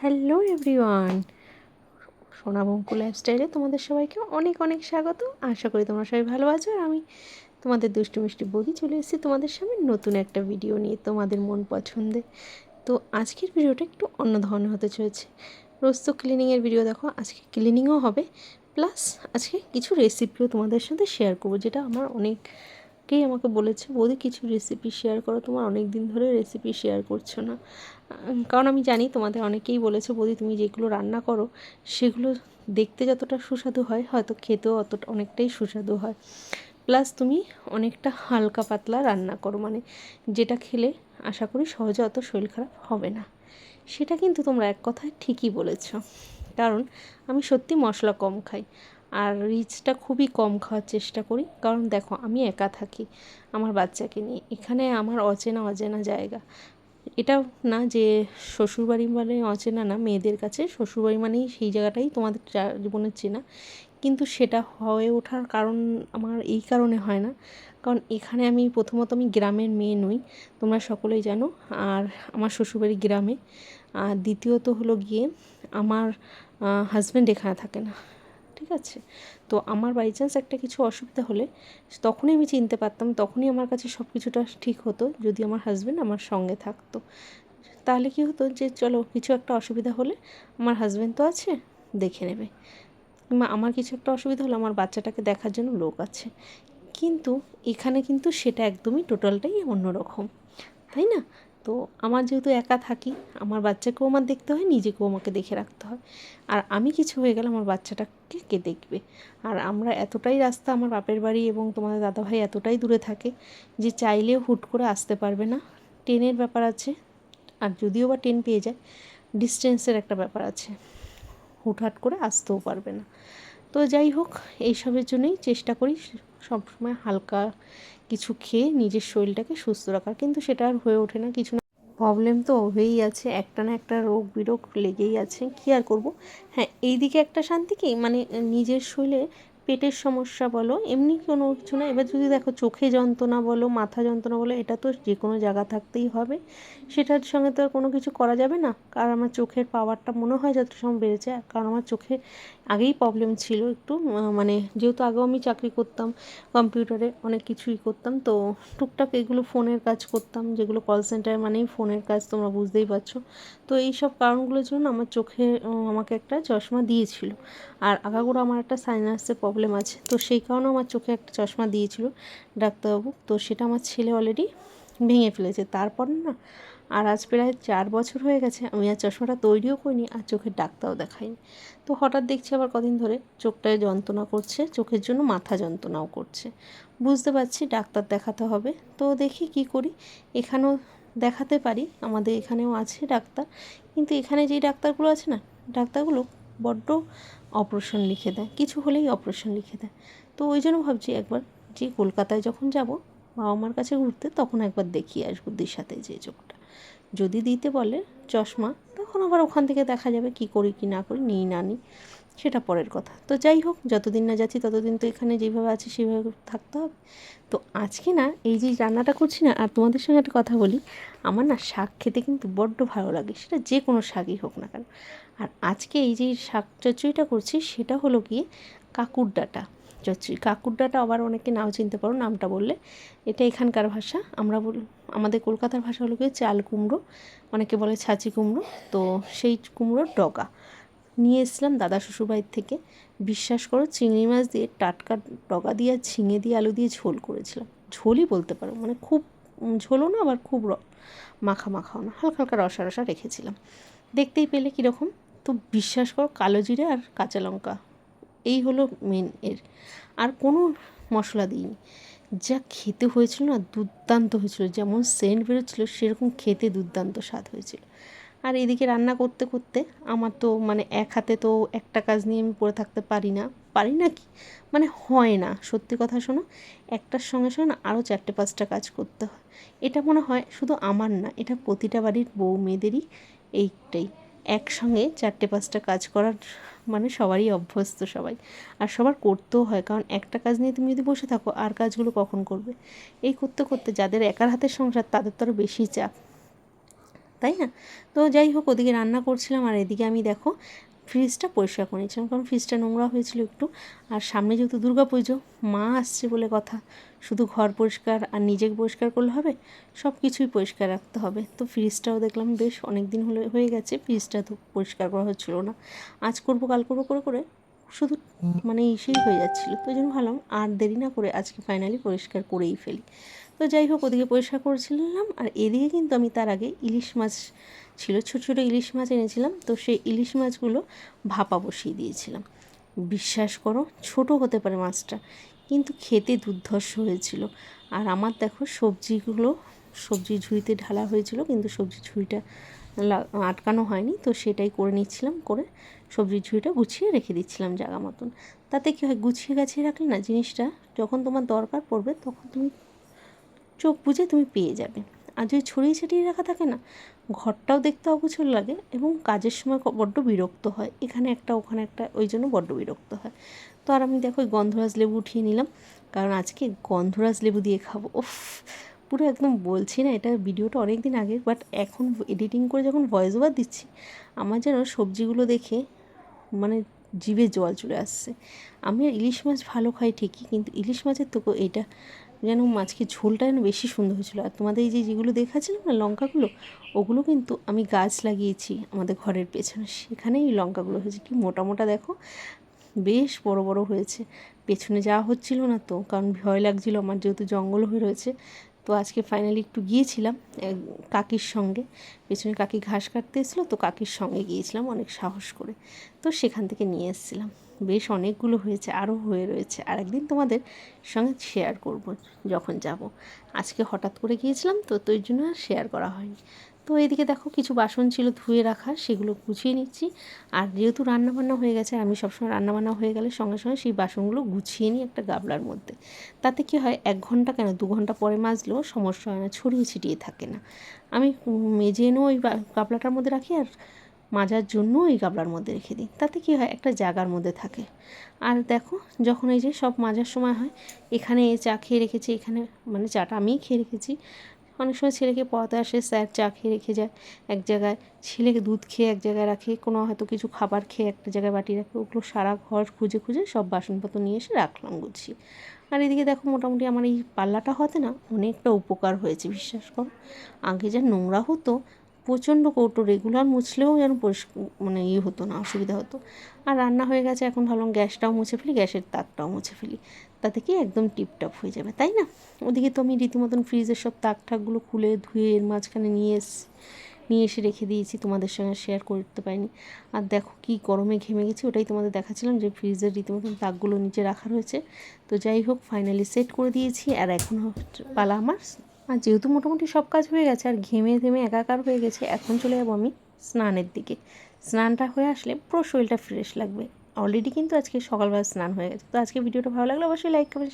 Hello everyone. সোনা সোনাবঙ্কু লাইফস্টাইলে তোমাদের সবাইকে অনেক অনেক স্বাগত। আশা করি তোমরা সবাই ভালো আছো আর আমি তোমাদের দুষ্টু মিষ্টি বৌদি চলে এসেছি তোমাদের সামনে নতুন একটা ভিডিও নিয়ে তোমাদের মন পছন্দে। তো আজকের ভিডিওটা একটু অন্য ধরনের হতে চলেছে। রোজ তো ক্লিনিংয়ের ভিডিও দেখো, আজকে ক্লিনিংও হবে। প্লাস আজকে কিছু রেসিপিও তোমাদের সাথে শেয়ার করব, যেটা আমার অনেক কেই আমাকে বলেছে, বৌদি, কিছু রেসিপি শেয়ার করো। তোমার অনেক দিন ধরে রেসিপি শেয়ার করছ না। কারণ আমি জানি তোমাদের অনেকেই বলেছে, বৌদি, তুমি যেগুলো রান্না করো, সেগুলো দেখতে যতটা সুস্বাদু হয়, হয়তো খেতেও অতটা, অনেকটাই সুস্বাদু হয়। প্লাস তুমি অনেকটা হালকা পাতলা রান্না করো মানে যেটা খেলে আশা করি সহজে অত শরীর খারাপ হবে না। সেটা কিন্তু তোমরা এক কথায় ঠিকই বলেছ। কারণ আমি সত্যি মশলা কম খাই, আর রিচটা খুবই কম খাওয়ার চেষ্টা করি। কারণ দেখো, আমি একা থাকি, আমার বাচ্চাকে নিয়ে। এখানে আমার অচেনা অচেনা জায়গা। এটাও না যে শ্বশুরবাড়ি মানে অচেনা না, মেয়েদের কাছে শ্বশুরবাড়ি মানেই সেই জায়গাটাই তোমাদের জীবনের চেনা। কিন্তু সেটা হয়ে ওঠার কারণ আমার এই কারণে হয় না। কারণ এখানে আমি প্রথমত আমি গ্রামের মেয়ে নই, তোমরা সকলেই জানো, আর আমার শ্বশুরবাড়ি গ্রামে। আর দ্বিতীয়ত হলো গিয়ে আমার হাজব্যান্ড এখানে থাকে না। ঠিক আছে? তো আমার বাই চান্স একটা কিছু অসুবিধা হলে তখনই আমি চিনতে পারতাম, তখনই আমার কাছে সব কিছুটা ঠিক হতো, যদি আমার হাজব্যান্ড আমার সঙ্গে থাকতো। তাহলে কি হতো যে, চলো কিছু একটা অসুবিধা হলে আমার হাজব্যান্ড তো আছে, দেখে নেবে। কিংবা আমার কিছু একটা অসুবিধা হলে আমার বাচ্চাটাকে দেখার জন্য লোক আছে। কিন্তু এখানে কিন্তু সেটা একদমই টোটালটাই অন্যরকম, তাই না? তো আমার যেহেতু একা থাকি, আমার বাচ্চাকেও আমার দেখতে হয়, নিজেকেও আমাকে দেখে রাখতে হয়। আর আমি কিছু হয়ে গেলে আমার বাচ্চাটাকে কে দেখবে? আর আমরা এতটাই রাস্তা আমার বাপের বাড়ি এবং তোমাদের দাদাভাই এতটাই দূরে থাকে যে চাইলেও হুট করে আসতে পারবে না। ট্রেনের ব্যাপার আছে, আর যদিও বা ট্রেন পেয়ে যায়, ডিস্টেন্সের একটা ব্যাপার আছে। হুটহাট করে আসতেও পারবে না। তো যাই হোক, এইসবের জন্যই চেষ্টা করি সবসময় হালকা কিছু খেয়ে নিজের শরীরটাকে সুস্থ রাখার, কিন্তু সেটা আর হয়ে ওঠে না, কিছু না প্রবলেম তো হয়েই আছে, একটা না একটা রোগ বিরোগ লেগেই আছে, কী আর করব? হ্যাঁ এইদিকে একটা শান্তি কি? মানে নিজের শরীরে পেটের সমস্যা বলো, এমনি কোনো কিছু না। এবার যদি দেখো চোখে যন্ত্রণা বলো, মাথা যন্ত্রণা বলো, এটা তো যে কোনো জায়গা থাকতেই হবে। সেটার সঙ্গে তো আর কোনো কিছু করা যাবে না। কারণ আমার চোখের পাওয়ারটা মনে হয় যত সময় বেড়েছে। কারণ আমার চোখে আগেই প্রবলেম ছিল একটু মানে যেহেতু আগেও আমি চাকরি করতাম কম্পিউটারে অনেক কিছুই করতাম, তো টুকটাক এগুলো ফোনের কাজ করতাম, যেগুলো কল সেন্টার মানেই ফোনের কাজ, তোমরা বুঝতেই পারছ। তো এই সব কারণগুলোর জন্য আমার চোখে আমাকে একটা চশমা দিয়েছিল। আর আগাগোড়া আমার একটা সাইনাসের প্রবলেম আছে। তো সেই কারণে আমার চোখে একটা চশমা দিয়েছিল ডাক্তারবাবু। তো সেটা আমার ছেলে অলরেডি ভেঙে ফেলেছে। তারপর না, আর আজ প্রায় চার বছর হয়ে গেছে আমি আর চশমাটা তৈরিও করিনি আর চোখের ডাক্তারও দেখাইনি। তো হঠাৎ দেখছি আবার কদিন ধরে চোখটায় যন্ত্রণা করছে, চোখের জন্য মাথা যন্ত্রণাও করছে। বুঝতে পারছি ডাক্তার দেখাতে হবে। তো দেখি কি করি। এখানেও দেখাতে পারি, আমাদের এখানেও আছে ডাক্তার। কিন্তু এখানে যেই ডাক্তারগুলো আছে না, ডাক্তারগুলো বড্ড অপারেশন লিখে দেয়। কিছু হলেই অপারেশন লিখে দেয়। তো ওই জন্য ভাবছি একবার যে কলকাতায় যখন যাব, বাবা মার কাছে ঘুরতে, তখন একবার দেখিয়ে আসব সাথে যে চোখটা। যদি দিতে বলে চশমা, তখন আবার ওখান থেকে দেখা যাবে কি করি, কি না করি, নিই না নিই। সেটা পরের কথা। তো যাই হোক, যতদিন না যাচ্ছি ততদিন তো এখানে যেভাবে আছি সেভাবে থাকতে হবে। তো আজকে না, এই যে রান্নাটা করছি না, আর তোমাদের সঙ্গে একটা কথা বলি, আমার না শাক খেতে কিন্তু বড্ড ভালো লাগে, সেটা যে কোনো শাকই হোক না কেন। আর আজকে এই যে শাক চচ্চড়িটা করছি, সেটা হলো গিয়ে কাকুর ডাটা চচ্চড়ি। কাকুর ডাটা আবার অনেকে নাও চিনতে পারো, নামটা বললে। এটা এখানকার ভাষা। আমরা বল, আমাদের কলকাতার ভাষা হলো গিয়ে চাল কুমড়ো, অনেকে বলে ছাঁচি কুমড়ো। তো সেই কুমড়োর ডগা। নিয়ে এসলাম দাদা শ্বশুরবাড়ির থেকে। বিশ্বাস করো, চিংড়ি মাছ দিয়ে টাটকা ডগা দিয়ে ঝিঙে দিয়ে আলু দিয়ে ঝোল করেছিলাম। ঝোলই বলতে পারো মানে খুব ঝোলও না আবার খুব মাখা মাখাও না, হালকা হালকা রসা রসা রেখেছিলাম। দেখতেই পেলে কীরকম? তো বিশ্বাস করো, কালো জিরে আর কাঁচা লঙ্কা, এই হলো মেন এর। আর কোনো মশলা দিইনি। যা খেতে হয়েছিল না দুর্দান্ত হয়েছিল, যেমন সেন্ট বেরোচ্ছিলো, সেরকম খেতে দুর্দান্ত স্বাদ হয়েছিল। আর এদিকে রান্না করতে করতে আমার তো মানে এক হাতে তো একটা কাজ নিয়ে আমি পড়ে থাকতে পারি না। পারি না কি? মানে হয় না। সত্যি কথা শোনো, একটার সঙ্গে সঙ্গে না আরও চারটে পাঁচটা কাজ করতে হয়। এটা মনে হয় শুধু আমার না, এটা প্রতিটা বাড়ির বউ মেয়েদেরই এইটাই। একসঙ্গে চারটে পাঁচটা কাজ করার মানে সবারই অভ্যস্ত সবাই। আর সবার করতেও হয়, কারণ একটা কাজ নিয়ে তুমি যদি বসে থাকো, আর কাজগুলো কখন করবে? এই করতে করতে যাদের একার হাতের সংসার, তাদের তো আরও বেশি চাপ। তাই না? তো যাই হোক, ওদিকে রান্না করছিলাম আর এদিকে আমি দেখো ফ্রিজটা পরিষ্কার করে নিচ্ছিলাম কারণ ফ্রিজটা নোংরা হয়েছিল একটু। আর সামনে যেহেতু দুর্গা পুজো, মা আসছে বলে কথা, শুধু ঘর পরিষ্কার আর নিজেকে পরিষ্কার করলে হবে? সব কিছুই পরিষ্কার রাখতে হবে। তো ফ্রিজটাও দেখলাম বেশ অনেক দিন হলে, হয়ে গেছে ফ্রিজটা তো পরিষ্কার করা হচ্ছিল না। আজ করব, কাল করব, করে করে শুধু মানে ইসেই হয়ে যাচ্ছিল। তো ওই জন্য ভাবলাম আর দেরি না করে আজকে ফাইনালি পরিষ্কার করেই ফেলি। তো যাই হোক, ওদিকে পরিষ্কার করেছিলাম আর এদিকে কিন্তু আমি তার আগে ইলিশ মাছ ছিল, ছোটো ছোটো ইলিশ মাছ এনেছিলাম। তো সেই ইলিশ মাছগুলো ভাপা বসিয়ে দিয়েছিলাম। বিশ্বাস করো, ছোট হতে পারে মাছটা, কিন্তু খেতে দুর্ধর্ষ হয়েছিল। আর আমার দেখো, সবজিগুলো, সবজি ঝুড়িতে ঢালা হয়েছিল, কিন্তু সবজি ঝুড়িটা আটকানো হয়নি। তো সেটাই করে নিচ্ছিলাম, করে সবজির ঝুড়িটা গুছিয়ে রেখে দিচ্ছিলাম জায়গা মতন। তাতে কী হয় গুছিয়ে গাছিয়ে রাখলে না, জিনিসটা যখন তোমার দরকার পড়বে, তখন তুমি চোখ বুঝে তুমি পেয়ে যাবে। আর যদি ছড়িয়ে ছিটিয়ে রাখা থাকে না, ঘরটাও দেখতে অগোছল লাগে এবং কাজের সময় বড্ড বিরক্ত হয়। এখানে একটা, ওখানে একটা, ওই জন্য বড্ড বিরক্ত হয়। তো আর আমি দেখো ওই গন্ধরাজ লেবু উঠিয়ে নিলাম। কারণ আজকে গন্ধরাজ লেবু দিয়ে খাব। ওফ পুরো একদম বলছি না, এটা ভিডিওটা অনেক দিন আগে বাট এখন এডিটিং করে যখন ভয়েস ওভার দিচ্ছি, আমার যেন সবজিগুলো দেখে মানে জিভে জল চলে আসছে। আমি ইলিশ মাছ ভালো খাই ঠিকই, কিন্তু ইলিশ মাছের তো এটা যেন মাছকে ঝোলটা যেন বেশি সুন্দর হয়েছিলো। আর তোমাদের এই যে যেগুলো দেখাচ্ছিলাম না, লঙ্কাগুলো, ওগুলো কিন্তু আমি গাছ লাগিয়েছি আমাদের ঘরের পেছনে। সেখানেই লঙ্কাগুলো হয়েছে। কি মোটা মোটা দেখো, বেশ বড় বড় হয়েছে। পেছনে যাওয়া হচ্ছিল না তো, কারণ ভয় লাগছিল। আমার যেহেতু জঙ্গল হয়ে রয়েছে তো আজকে ফাইনালি একটু গিয়েছিলাম কাকির সঙ্গে। পেছনে কাকি ঘাস কাটতে এসেছিল, তো কাকির সঙ্গে গিয়েছিলাম অনেক সাহস করে। তো সেখান থেকে নিয়ে এসেছিলাম। বেশ অনেকগুলো হয়েছে আরও হয়ে রয়েছে। আর একদিন তোমাদের সঙ্গে শেয়ার করব, যখন যাব। আজকে হঠাৎ করে গিয়েছিলাম, তো তোর জন্য শেয়ার করা হয়নি। তো এদিকে দেখো কিছু বাসন ছিল ধুয়ে রাখা, সেগুলো গুছিয়ে নিচ্ছি। আর যেহেতু রান্নাবান্না হয়ে গেছে, আমি সবসময় রান্নাবান্না হয়ে গেলে সঙ্গে সঙ্গে সেই বাসনগুলো গুছিয়ে নিই একটা গাবলার মধ্যে। তাতে কি হয়, এক ঘণ্টা কেন, দু ঘণ্টা পরে মাজলেও সমস্যা হয় না, ছড়িয়ে ছিটিয়ে থাকে না। আমি মেজে এনেও ওই গাবলাটার মধ্যে রাখি আর মাজার জন্য এই গাবলার মধ্যে রেখে দিই। তাতে কী হয়, একটা জায়গার মধ্যে থাকে। আর দেখো, যখন এই যে সব মাজার সময় হয়, এখানে চা খেয়ে রেখেছি, এখানে মানে চাটা আমিই খেয়ে রেখেছি। অনেক সময় ছেলেকে পড়াতে আসে, স্যার চা খেয়ে রেখে যায় এক জায়গায়। ছেলেকে দুধ খেয়ে এক জায়গায় রাখে, কোনো হয়তো কিছু খাবার খেয়ে একটা জায়গায় বাটি রাখে। ওগুলো সারা ঘর খুঁজে খুঁজে সব বাসনপত্র নিয়ে এসে রাখলাম গুছিয়ে আর এদিকে দেখো মোটামুটি আমার এই পাল্লাটা হতে না অনেকটা উপকার হয়েছে, বিশ্বাস করো। আগে যা নোংরা হতো, প্রচণ্ড কৌটো রেগুলার মুছলেও যেন পরিষ্কার মানে ইয়ে হতো না, অসুবিধা হতো। আর রান্না হয়ে গেছে, এখন ভাবলাম গ্যাসটাও মুছে ফেলি, গ্যাসের তাকটাও মুছে ফেলি। তাতে কি একদম টিপটপ হয়ে যাবে, তাই না? ওদিকে তো আমি রীতিমতন ফ্রিজের সব তাক ঠাকগুলো খুলে ধুয়ে এর মাঝখানে নিয়ে এসে নিয়ে এসে রেখে দিয়েছি, তোমাদের সঙ্গে শেয়ার করতে পারিনি। আর দেখো কি গরমে ঘেমে গেছি, ওটাই তোমাদের দেখাচ্ছিলাম যে ফ্রিজের রীতিমতন তাকগুলো নিচে রাখা রয়েছে। তো যাই হোক ফাইনালি সেট করে দিয়েছি, আর এখন পালা আমার। আর যেহেতু মোটামুটি সব কাজ হয়ে গেছে, আর ঘেমে ঘেমে একাকার হয়ে গেছে, এখন চলে যাব আমি স্নানের দিকে। স্নানটা হয়ে আসলে পুরো শরীরটা ফ্রেশ লাগবে। অলরেডি কিন্তু আজকে সকালবেলা স্নান হয়ে গেছে। তো আজকে ভিডিওটা ভালো লাগলে অবশ্যই লাইক করবেন